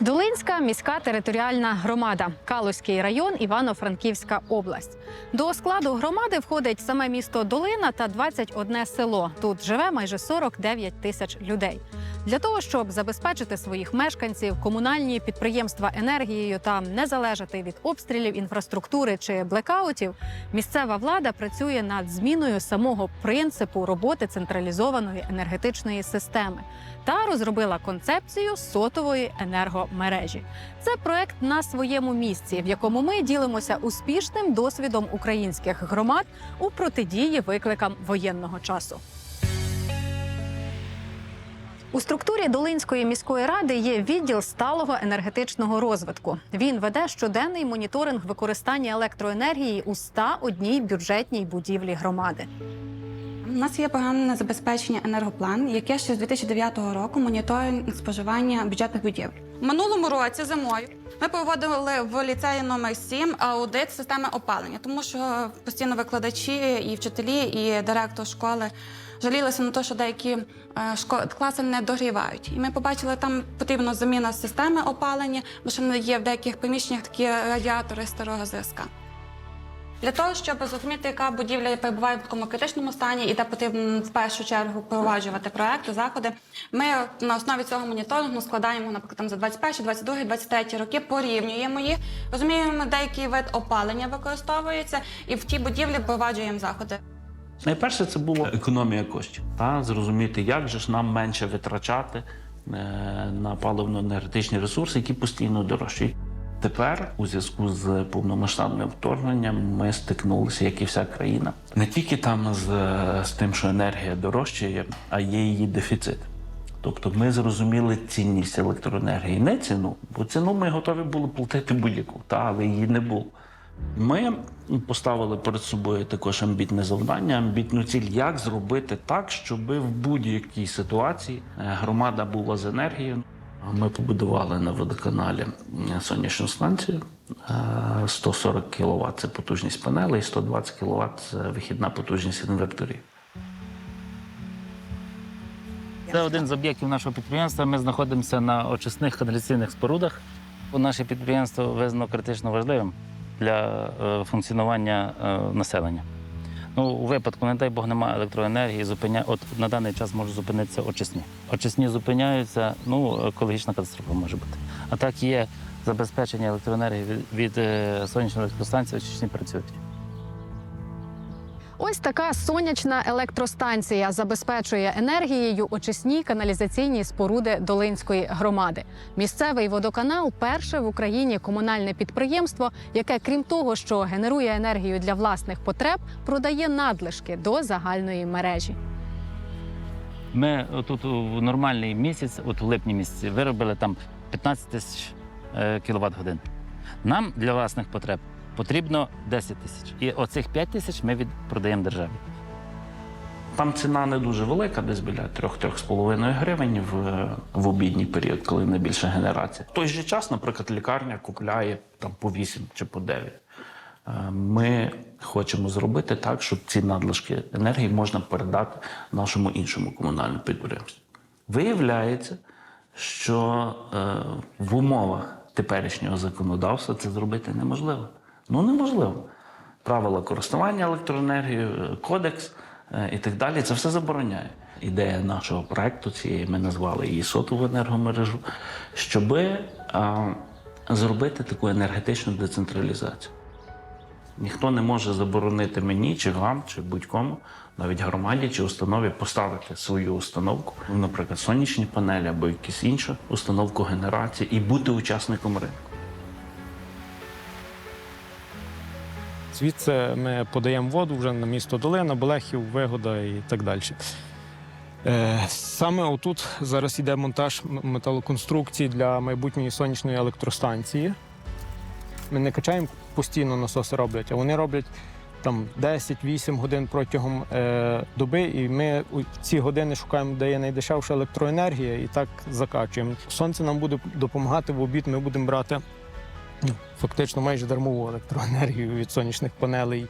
Долинська міська територіальна громада, Калузький район, Івано-Франківська область. До складу громади входить саме місто Долина та 21 село. Тут живе майже 49 тисяч людей. Для того щоб забезпечити своїх мешканців, комунальні підприємства енергією та не залежати від обстрілів інфраструктури чи блекаутів, місцева влада працює над зміною самого принципу роботи централізованої енергетичної системи та розробила концепцію сотової енергомережі. Це проект на своєму місці, в якому ми ділимося успішним досвідом українських громад у протидії викликам воєнного часу. У структурі Долинської міської ради є відділ сталого енергетичного розвитку. Він веде щоденний моніторинг використання електроенергії у 101 бюджетній будівлі громади. У нас є програмне забезпечення енергоплан, яке ще з 2009 року моніторинг споживання бюджетних будівель. Минулому році зимою ми проводили в ліцеї номер 7 аудит системи опалення, тому що постійно викладачі і вчителі, і директор школи жалілися на те, що деякі е, класи не догрівають. І ми побачили, там потрібна заміна системи опалення, бо ще є в деяких приміщеннях такі радіатори старого зразка. Для того, щоб зрозуміти, яка будівля перебуває в такому критичному стані, і де потрібно в першу чергу впроваджувати проекти, заходи, ми на основі цього моніторингу складаємо, наприклад, там за 21, 22, 23 роки, порівнюємо їх, розуміємо, де який вид опалення використовується, і в тій будівлі впроваджуємо заходи. Найперше це була економія коштів. Та зрозуміти, як же ж нам менше витрачати е, на паливно-енергетичні ресурси, які постійно дорожчі. Тепер, у зв'язку з повномасштабним вторгненням, ми стикнулися, як і вся країна, не тільки там з, з тим, що енергія дорожчає, а є її дефіцит. Тобто ми зрозуміли цінність електроенергії, не ціну, бо ціну ми готові були платити будь-яку, та але її не було. Ми поставили перед собою також амбітне завдання, амбітну ціль, як зробити так, щоб в будь-якій ситуації е, громада була з енергією. Ми побудували на водоканалі е, сонячну станцію. Е, 140 кВт – це потужність панелей, 120 кВт – це вихідна потужність інверторів. Це один з об'єктів нашого підприємства. Ми знаходимося на очисних каналізаційних спорудах. Наше підприємство визнано критично важливим для е, функціонування е, населення. Ну, у випадку, не дай Бог, немає електроенергії, зупиня... от на даний час можуть зупинитися очисні. Очисні зупиняються, ну, екологічна катастрофа може бути. А так є забезпечення електроенергії від, від е, сонячної електростанції, очисні працюють. Ось така сонячна електростанція забезпечує енергією очисні каналізаційні споруди Долинської громади. Місцевий водоканал перше в Україні комунальне підприємство, яке, крім того, що генерує енергію для власних потреб, продає надлишки до загальної мережі. Ми тут у нормальний місяць, от у липні місяці, виробили там 15 тисяч кіловат годин. Нам для власних потреб потрібно 10 тисяч. І оцих 5 тисяч ми відпродаємо державі. Там ціна не дуже велика, десь біля 3-3,5 гривень в, в обідній період, коли найбільша генерація. В той же час, наприклад, лікарня купляє там по 8 чи по 9. Е, Ми хочемо зробити так, щоб ці надлишки енергії можна передати нашому іншому комунальному підприємству. Виявляється, що е, в умовах теперішнього законодавства це зробити неможливо. Ну неможливо. Правила користування електроенергією, кодекс е, і так далі. Це все забороняє. Ідея нашого проекту цієї ми назвали її сотову енергомережу, щоб зробити таку енергетичну децентралізацію. Ніхто не може заборонити мені, чи вам, чи будь-кому, навіть громаді чи установі поставити свою установку, наприклад, сонячні панелі або якусь іншу установку генерації і бути учасником ринку. Звідси ми подаємо воду вже на місто Долина, Болехів, Вигода і так далі. Е, Саме отут зараз йде монтаж м- металоконструкцій для майбутньої сонячної електростанції. Ми не качаємо постійно насоси роблять, а вони роблять там 10-8 годин протягом е, доби, і ми у ці години шукаємо, де є найдешевша електроенергія, і так закачуємо. Сонце нам буде допомагати в обід. Ми будемо брати фактично майже дармову електроенергію від сонячних панелей.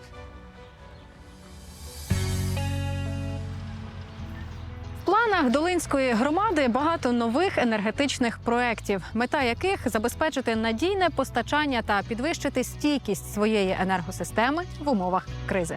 Планах Долинської громади багато нових енергетичних проєктів, мета яких забезпечити надійне постачання та підвищити стійкість своєї енергосистеми в умовах кризи.